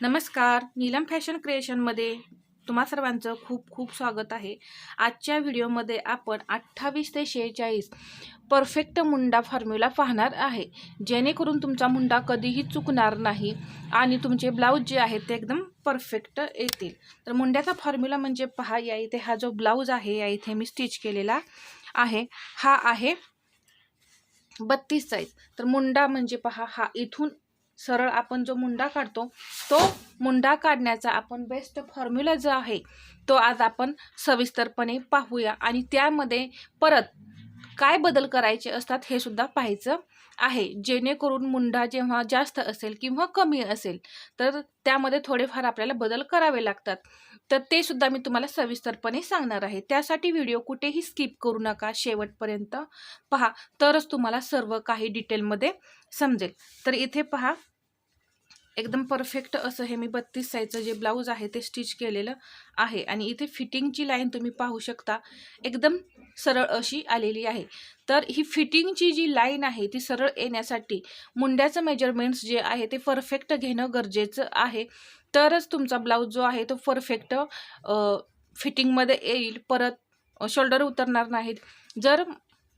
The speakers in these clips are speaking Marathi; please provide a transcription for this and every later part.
नमस्कार नीलम फॅशन क्रिएशनमध्ये तुम्हा सर्वांचं खूप खूप स्वागत आहे. आजच्या व्हिडिओमध्ये आपण अठ्ठावीस ते शेहेचाळीस परफेक्ट मुंडा फॉर्म्युला पाहणार आहे. जेणेकरून तुमचा मुंडा कधीही चुकणार नाही आणि तुमचे ब्लाऊज जे आहेत ते एकदम परफेक्ट येतील. तर मुंड्याचा फॉर्म्युला म्हणजे पहा या इथे हा जो ब्लाऊज आहे या इथे मी स्टिच केलेला आहे. हा आहे बत्तीस साईज तर मुंडा म्हणजे पहा हा इथून सरळ आपण जो मुंडा काढतो तो मुंडा काढण्याचा आपण बेस्ट फॉर्म्युला जो आहे तो आज आपण सविस्तरपणे पाहूया. आणि त्यामध्ये परत काय बदल करायचे असतात हे सुद्धा पाहायचं आहे. जेणेकरून मुंडा जेव्हा जास्त असेल किंवा कमी असेल तर त्यामध्ये थोडेफार आपल्याला बदल करावे लागतात. तर ते सुद्धा मी तुम्हाला सविस्तरपणे सांगणार आहे. त्यासाठी व्हिडिओ कुठेही स्किप करू नका शेवटपर्यंत पहा. तरच तुम्हाला सर्व काही डिटेलमध्ये समजेल. तर इथे पहा. एकदम परफेक्ट असं हे मी बत्तीस साईजचं जे ब्लाऊज आहे ते स्टिच केलेलं आहे. आणि इथे फिटिंगची लाईन तुम्ही पाहू शकता. एकदम सरळ अशी आलेली आहे. तर ही फिटिंगची जी लाईन आहे ती सरळ येण्यासाठी मुंड्याचं मेजरमेंट्स जे आहे ते परफेक्ट घेणं गरजेचं आहे. तरच तुमचा ब्लाऊज जो आहे तो परफेक्ट फिटिंगमध्ये येईल. परत शोल्डर उतरणार नाहीत. जर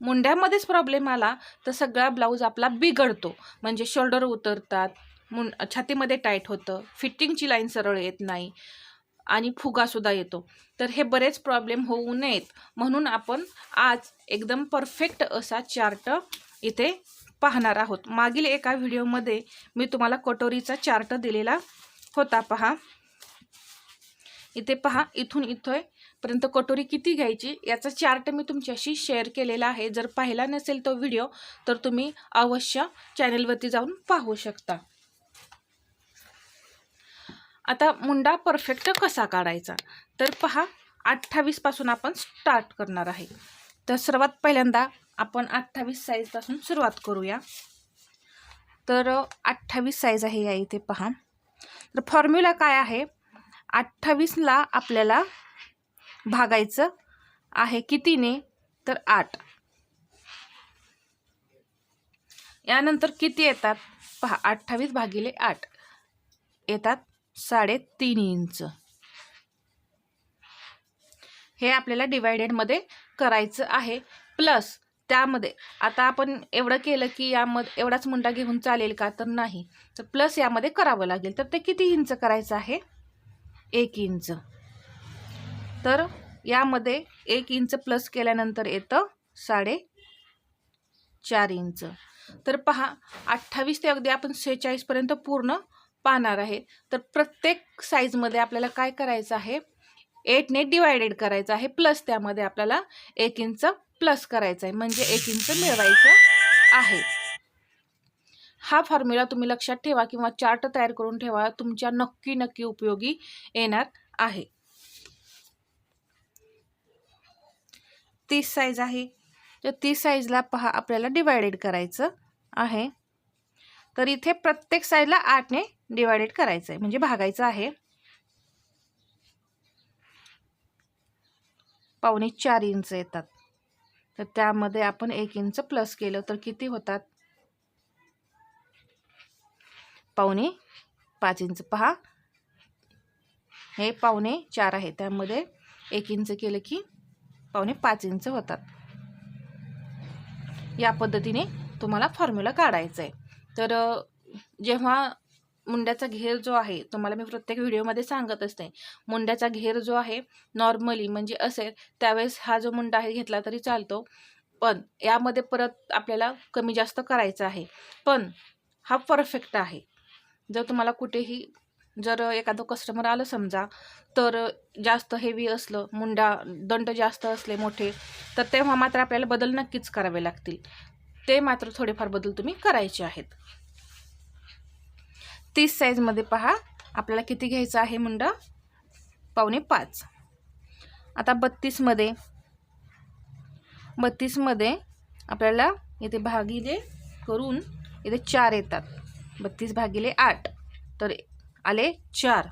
मुंड्यामध्येच प्रॉब्लेम आला तर सगळा ब्लाऊज आपला बिघडतो. म्हणजे शोल्डर उतरतात मुं छातीमध्ये टाईट होतं. फिटिंगची लाईन सरळ येत नाही. आणि फुगासुद्धा येतो. तर हे बरेच प्रॉब्लेम होऊ नयेत. म्हणून आपण आज एकदम परफेक्ट असा चार्ट इथे पाहणार आहोत. मागील एका व्हिडिओमध्ये मी तुम्हाला कटोरीचा चार्ट दिलेला होता. पहा. इथे पहा. इथून इथं पर्यंत कटोरी किती घ्यायची याचा चार्ट मी तुमच्याशी शेअर केलेला आहे. जर पाहिला नसेल तो व्हिडिओ तर तुम्ही अवश्य चॅनलवरती जाऊन पाहू शकता. आता मुंडा परफेक्ट कसा काढायचा? तर पहा अठ्ठावीसपासून आपण स्टार्ट करणार आहे. तर सर्वात पहिल्यांदा आपण अठ्ठावीस साईजपासून सुरुवात करूया. तर अठ्ठावीस साईज आहे या इथे पहा. तर फॉर्म्युला काय आहे? अठ्ठावीसला आपल्याला भागायचं आहे कितीने? तर आठ. यानंतर किती येतात? पहा अठ्ठावीस भागिले आठ. येतात साडेतीन इंच. हे आपल्याला डिवायडेडमध्ये करायचं आहे. प्लस त्यामध्ये आता आपण एवढं केलं की यामध्ये एवढाच मुंडा घेऊन चालेल का? तर नाही. तर प्लस यामध्ये करावं लागेल. तर ते किती इंच करायचं आहे? एक इंच. तर यामध्ये एक इंच प्लस केल्यानंतर येतं साडे चार इंच. तर पहा अठ्ठावीस ते अगदी आपण सेहेचाळीसपर्यंत पूर्ण पाहणार आहे. तर प्रत्येक साईजमध्ये आपल्याला काय करायचं आहे? एटने डिवायडेड करायचं आहे. प्लस त्यामध्ये आपल्याला एक इंच प्लस करायचं आहे. म्हणजे एक इंच मिळवायचं आहे. हा फॉर्म्युला तुम्ही लक्षात ठेवा किंवा चार्ट तयार करून ठेवा. तुमच्या नक्की नक्की उपयोगी येणार आहे. तीस साईज आहे. तर तीस साईजला पहा आपल्याला डिवायडेड करायचं आहे. तर इथे प्रत्येक साईडला आठने डिवायडेड करायचं आहे म्हणजे भागायचं आहे. पावणे चार इंच येतात. तर त्यामध्ये आपण एक इंच प्लस केलं तर किती होतात? पावणे पाच इंच. पहा. हे पावणे चार आहे. त्यामध्ये एक इंच केलं की पावणे पाच इंच होतात. या पद्धतीने तुम्हाला फॉर्म्युला काढायचा आहे तर जेव्हा मुंड्याचा घेर जो आहे तुम्हाला मी प्रत्येक व्हिडिओमध्ये सांगत असते. मुंड्याचा घेर जो आहे नॉर्मली म्हणजे असेल त्यावेळेस हा जो मुंडा आहे घेतला तरी चालतो. पण यामध्ये परत आपल्याला कमी जास्त करायचं आहे. पण हा परफेक्ट आहे. जर तुम्हाला कुठेही जर एखादं कस्टमर आलं समजा तर जास्त हेवी असलं मुंडा दंड जास्त असले मोठे तर तेव्हा मात्र आपल्याला बदल नक्कीच करावे लागतील. ते मात्र थोडेफार बदल तुम्ही करायचे आहेत. तीस साईजमध्ये पहा आपल्याला किती घ्यायचं आहे मुंडा? पावणे पाच. आता बत्तीसमध्ये बत्तीसमध्ये आपल्याला इथे भागिले करून इथे चार येतात. बत्तीस भागिले आठ तर आले चार.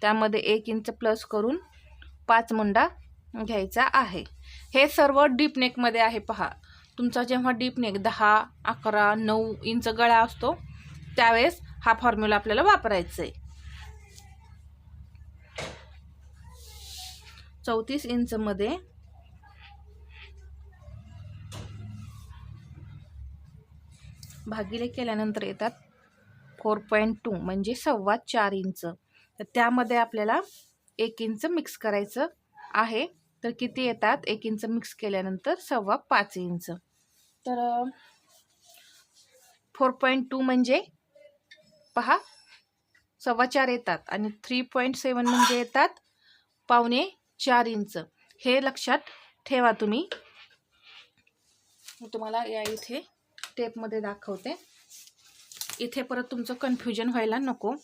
त्यामध्ये एक इंच प्लस करून पाच मुंडा घ्यायचा आहे. हे सर्व डीप नेकमध्ये आहे पहा. तुमचा जेव्हा डीप नेक दहा अकरा नऊ इंच गळा असतो त्यावेळेस हा फॉर्म्युला आपल्याला वापरायचा आहे चौतीस इंचमध्ये भागिले केल्यानंतर येतात फोर पॉईंट टू म्हणजे सव्वा चार इंच. तर त्यामध्ये आपल्याला एक इंच मिक्स करायचं आहे. तर किती येतात? एक इंच मिक्स केल्यानंतर सव्वा पाच इंच. तर फोर पॉईंट टू म्हणजे पहा सव्वा चार येतात आणि थ्री पॉईंट सेवन म्हणजे येतात पावणे चार इंच. हे लक्षात ठेवा तुम्ही. मी तुम्हाला या इथे टेपमध्ये दाखवते. इथे परत तुमचं कन्फ्युजन व्हायला नको.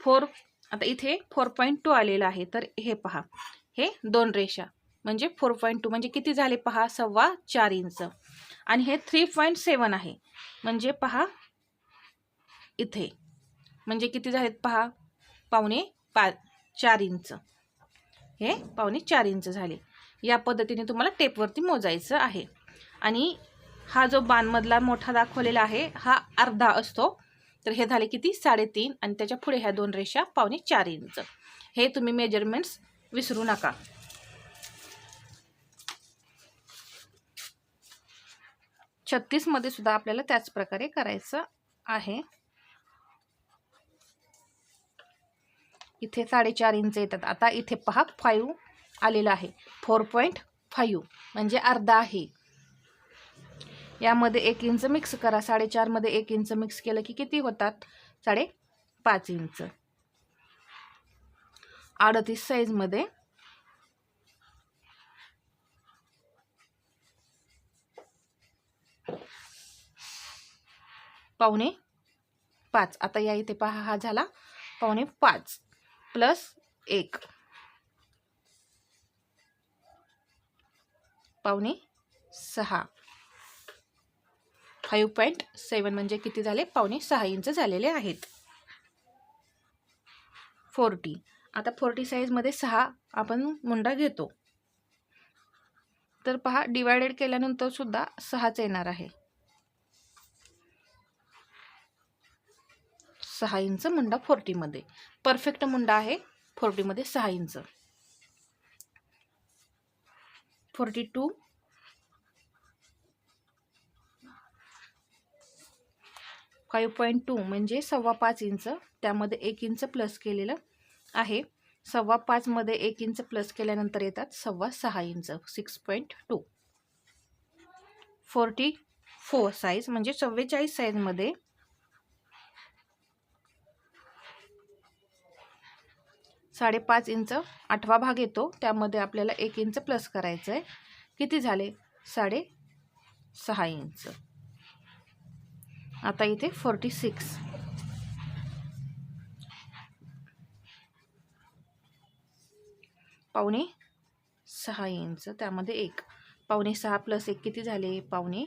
फोर आता इथे फोर पॉईंट टू आलेलं आहे. तर हे पहा. हे दोन रेषा. म्हणजे फोर पॉईंट टू म्हणजे किती झाले पहा? सव्वा चार इंच. आणि हे थ्री पॉईंट सेवन आहे. म्हणजे पहा इथे. म्हणजे किती झालेत पहा? पावणे पा चार इंच. हे पावणे चार इंच झाले. या पद्धतीने तुम्हाला टेपवरती मोजायचं आहे. आणि हा जो बाणमधला मोठा दाखवलेला आहे हा अर्धा असतो. तर हे झाले किती? साडेतीन. आणि त्याच्या पुढे ह्या दोन रेषा पावणे चार इंच. हे तुम्ही मेजरमेंट्स विसरू नका. छत्तीसमध्ये सुद्धा आपल्याला त्याच प्रकारे करायचं आहे. इथे साडेचार इंच येतात. आता इथे पहा फाईव्ह आलेलं आहे. फोर पॉईंट फाईव्ह म्हणजे अर्धा आहे. यामध्ये एक इंच मिक्स करा. साडेचारमध्ये एक इंच मिक्स केलं की किती होतात? साडे पाच इंच. अडतीस साईजमध्ये पावणे पाच. आता या इथे पहा हा झाला पावणे पाच प्लस एक. पावणे सहा. फाईव्ह पॉईंट सेवन म्हणजे किती झाले? पावणे सहा इंच झालेले आहेत. फोर्टी. आता फोर्टी साईजमध्ये सहा आपण मुंडा घेतो. तर पहा डिवायडेड केल्यानंतर सुद्धा सहाच येणार आहे. सहा इंच मुंडा फोर्टीमध्ये. परफेक्ट मुंडा आहे फोर्टीमध्ये सहा inch. Forty two. Five point two म्हणजे सव्वा पाच इंच. त्यामध्ये एक इंच प्लस केलेलं आहे. सव्वा पाचमध्ये एक इंच प्लस केल्यानंतर येतात सव्वा सहा inch six point two forty four size म्हणजे चव्वेचाळीस साईजमध्ये साडेपाच इंच आठवा भाग येतो. त्यामध्ये आपल्याला एक इंच प्लस करायचं आहे किती झाले? साडे सहा इंच. आता इथे फोर्टी सिक्स पावणे सहा इंच. त्यामध्ये एक. पावणे सहा प्लस एक किती झाले? पावणे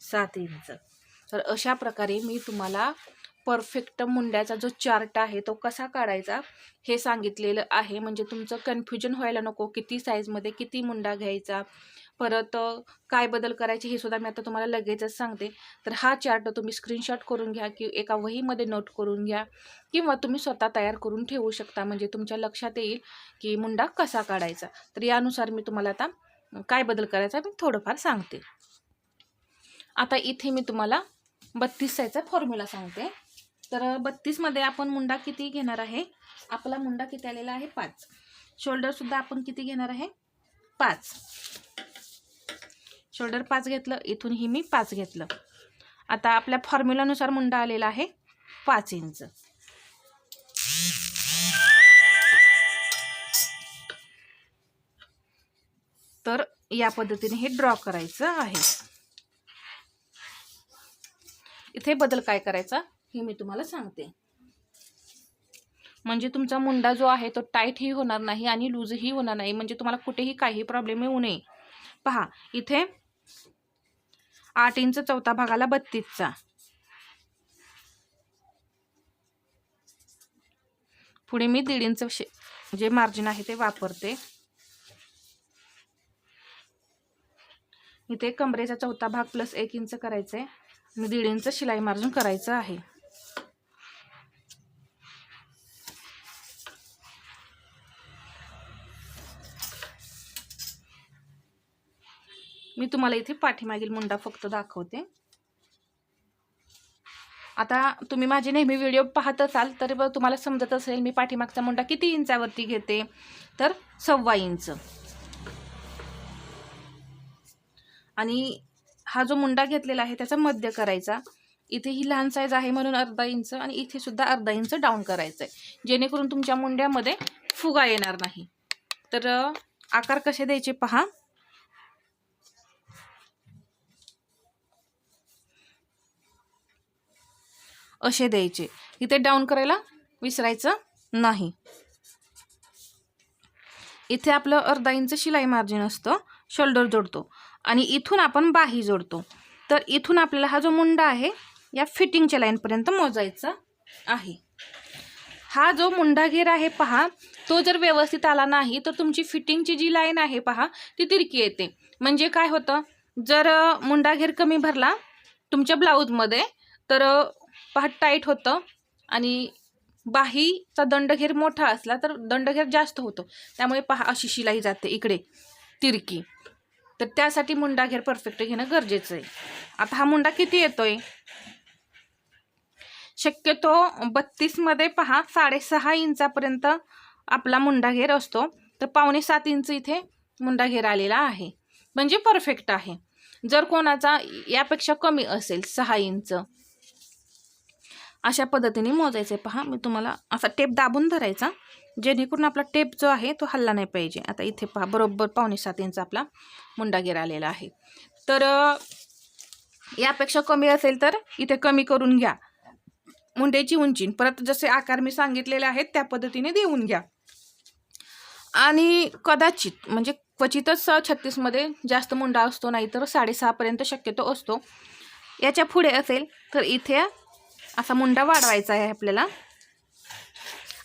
सात इंच. तर अशा प्रकारे मी तुम्हाला परफेक्ट मुंड्याचा जो चार्ट आहे तो कसा काढायचा हे सांगितलेलं आहे. म्हणजे तुमचं कन्फ्युजन व्हायला नको. किती साईजमध्ये किती मुंडा घ्यायचा? परत काय बदल करायचे हे सुद्धा मी आता तुम्हाला लगेचच सांगते. तर हा चार्ट तुम्ही स्क्रीनशॉट करून घ्या की एका वहीमध्ये नोट करून घ्या किंवा तुम्ही स्वतः तयार करून ठेवू शकता. म्हणजे तुमच्या लक्षात येईल की मुंडा कसा काढायचा. तर यानुसार मी तुम्हाला आता काय बदल करायचा मी थोडंफार सांगते. आता इथे मी तुम्हाला बत्तीस साईजचा फॉर्म्युला सांगते. तर बत्तीसमध्ये आपण मुंडा किती घेणार आहे? आपला मुंडा किती आलेला आहे? पाच. शोल्डरसुद्धा आपण किती घेणार आहे? पाच. शोल्डर पाच घेतलं इथूनही मी पाच घेतलं. आता आपल्या फॉर्म्युलानुसार मुंडा आलेला आहे पाच इंच. तर या पद्धतीने हे ड्रॉ करायचं आहे. इथे बदल काय करायचा? हे मी तुम्हाला सांगते. म्हणजे तुमचा मुंडा जो आहे तो टाईटही होणार नाही आणि लूजही होणार नाही. म्हणजे तुम्हाला कुठेही काही प्रॉब्लेम येऊ नये. पहा इथे आठ इंच चौथा भागाला बत्तीसचा पुढे मी दीड इंच जे मार्जिन आहे ते वापरते. इथे कमरेचा चौथा भाग प्लस एक इंच करायचं आहे मी दीड इंच शिलाई मार्जिन करायचं आहे. मी तुम्हाला इथे पाठीमागील मुंडा फक्त दाखवते. आता तुम्ही माझे नेहमी व्हिडिओ पाहत असाल तर तुम्हाला समजत असेल मी पाठीमागचा मुंडा किती इंचावरती घेते. तर सव्वा इंच. आणि हा जो मुंडा घेतलेला आहे त्याचा मध्य करायचा. इथे ही लहान साईज आहे म्हणून अर्धा इंच आणि इथे सुद्धा अर्धा इंच डाऊन करायचं आहे जेणेकरून तुमच्या मुंड्यामध्ये फुगा येणार नाही. तर आकार कसे द्यायचे पहा. असे द्यायचे. इथे डाऊन करायला विसरायचं नाही. इथे आपलं अर्धा इंच शिलाई मार्जिन असतं. शोल्डर जोडतो. आणि इथून आपण बाही जोडतो. तर इथून आपल्याला हा जो मुंडा आहे या फिटिंगच्या लाईनपर्यंत मोजायचा आहे. हा जो मुंडा घेर आहे पहा तो जर व्यवस्थित आला नाही तर तुमची फिटिंगची जी लाईन आहे पहा ती तिरकी येते. म्हणजे काय होतं? जर मुंडा घेर कमी भरला तुमच्या ब्लाऊजमध्ये तर पहा टाईट होतं. आणि बाहीचा दंडघेर मोठा असला तर दंडघेर जास्त होतो. त्यामुळे पहा अशी शिलाई जाते इकडे तिरकी. तर त्यासाठी मुंडा घेर परफेक्ट घेणं गरजेचं आहे. आता हा मुंडा किती येतोय? शक्यतो बत्तीसमध्ये पहा साडेसहा इंचापर्यंत आपला मुंडा घेर असतो. तर पावणे सात इंच इथे मुंडा घेर आलेला आहे. म्हणजे परफेक्ट आहे. जर कोणाचा यापेक्षा कमी असेल सहा इंच अशा पद्धतीने मोजायचे. पहा मी तुम्हाला असा टेप दाबून धरायचा. जेणेकरून आपला टेप जो आहे तो हल्ला नाही पाहिजे. आता इथे पहा बरोबर पावणे सात इंच आपला मुंडा घेर आलेला आहे. तर यापेक्षा कमी असेल तर इथे कमी करून घ्या. मुंड्याची उंची. परत जसे आकार मी सांगितलेले आहेत त्या पद्धतीने देऊन घ्या. आणि कदाचित म्हणजे क्वचितच छत्तीसमध्ये जास्त मुंडा असतो नाही तर साडेसहापर्यंत शक्यतो असतो. याच्यापुढे असेल तर इथे असा मुंडा वाढवायचा आहे आपल्याला.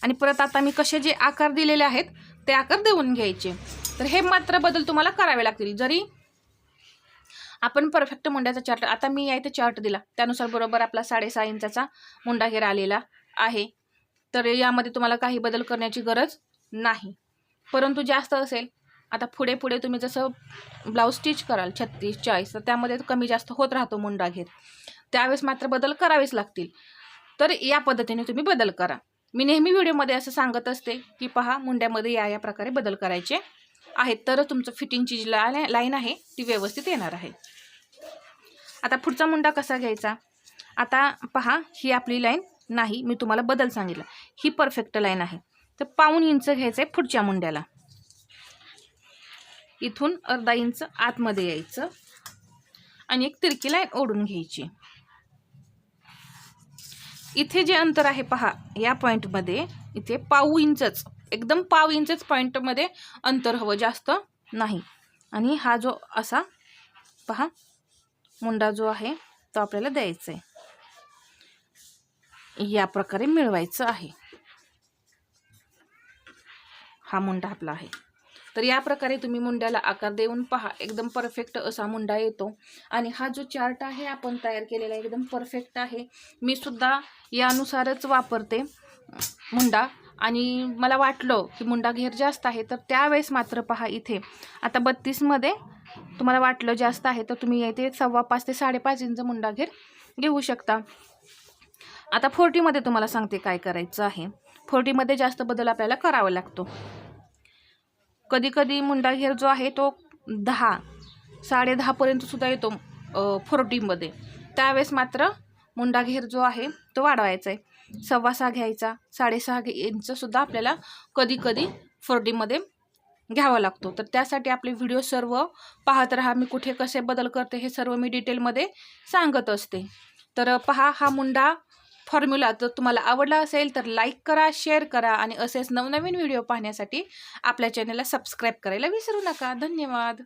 आणि परत आता मी कसे जे आकार दिलेले आहेत ते आकार देऊन घ्यायचे. तर हे मात्र बदल तुम्हाला करावे लागतील. जरी आपण परफेक्ट मुंड्याचा चार्ट आता मी या इथे चार्ट दिला. त्यानुसार बरोबर आपला साडेसहा इंचाचा मुंडा घेर आलेला आहे. तर यामध्ये तुम्हाला काही बदल करण्याची गरज नाही. परंतु जास्त असेल आता पुढे पुढे तुम्ही जसं ब्लाऊज स्टिच कराल छत्तीस चाळीस तर त्यामध्ये कमी जास्त होत राहतो मुंडा घेर त्यावेळेस मात्र बदल करावेच लागतील. तर या पद्धतीने तुम्ही बदल करा. मी नेहमी व्हिडिओमध्ये असं सांगत असते की पहा मुंड्यामध्ये या या प्रकारे बदल करायचे आहेत. तरच तुमचं फिटिंगची जी ला लाईन आहे ती व्यवस्थित येणार आहे. आता पुढचा मुंडा कसा घ्यायचा? आता पहा ही आपली लाईन नाही मी तुम्हाला बदल सांगितला. ही परफेक्ट लाईन आहे. तर पाऊन इंच घ्यायचं आहे पुढच्या मुंड्याला. इथून अर्धा इंच आतमध्ये यायचं. आणि एक तिरकी लाईन ओढून घ्यायची. इथे जे अंतर आहे पहा या पॉईंटमध्ये इथे पाऊ इंचच एकदम पाव इंचच पॉईंटमध्ये अंतर हवं जास्त नाही. आणि हा जो असा पहा मुंडा जो आहे तो आपल्याला द्यायचा आहे या प्रकारे मिळवायचं आहे. हा मुंडा आपला आहे. तर या प्रकारे तुम्ही मुंड्याला आकार देऊन पहा. एकदम परफेक्ट असा मुंडा येतो. आणि हा जो चार्ट आहे आपण तयार केलेला एकदम परफेक्ट आहे. मी सुद्धा यानुसारच वापरते मुंडा. आणि मला वाटलं की मुंडा घेर जास्त आहे तर त्यावेळेस मात्र पहा इथे. आता बत्तीसमध्ये तुम्हाला वाटलं जास्त आहे तर तुम्ही इथे सव्वा पाच ते साडेपाच इंच मुंडा घेर घेऊ शकता. आता फोर्टीमध्ये तुम्हाला सांगते काय करायचं आहे. फोर्टीमध्ये जास्त बदल आपल्याला करावा लागतो. कधी कधी मुंडा घेर जो आहे तो दहा साडे सुद्धा येतो फोर्टीमध्ये त्यावेळेस मात्र मुंडा घेर जो आहे तो वाढवायचा आहे सव्वा सहा घ्यायचा साडेसहा घे इंचसुद्धा आपल्याला कधी कधी फोर्टीमध्ये घ्यावा लागतो. तर त्यासाठी आपले व्हिडिओ सर्व पाहत राहा मी कुठे कसे बदल करते हे सर्व मी डिटेलमध्ये सांगत असते. तर पहा हा मुंडा फॉर्म्युला जर तुम्हाला आवडला असेल तर लाईक करा शेअर करा आणि असेच नवनवीन व्हिडिओ पाहण्यासाठी आपल्या चॅनलला सबस्क्राईब करायला विसरू नका. धन्यवाद.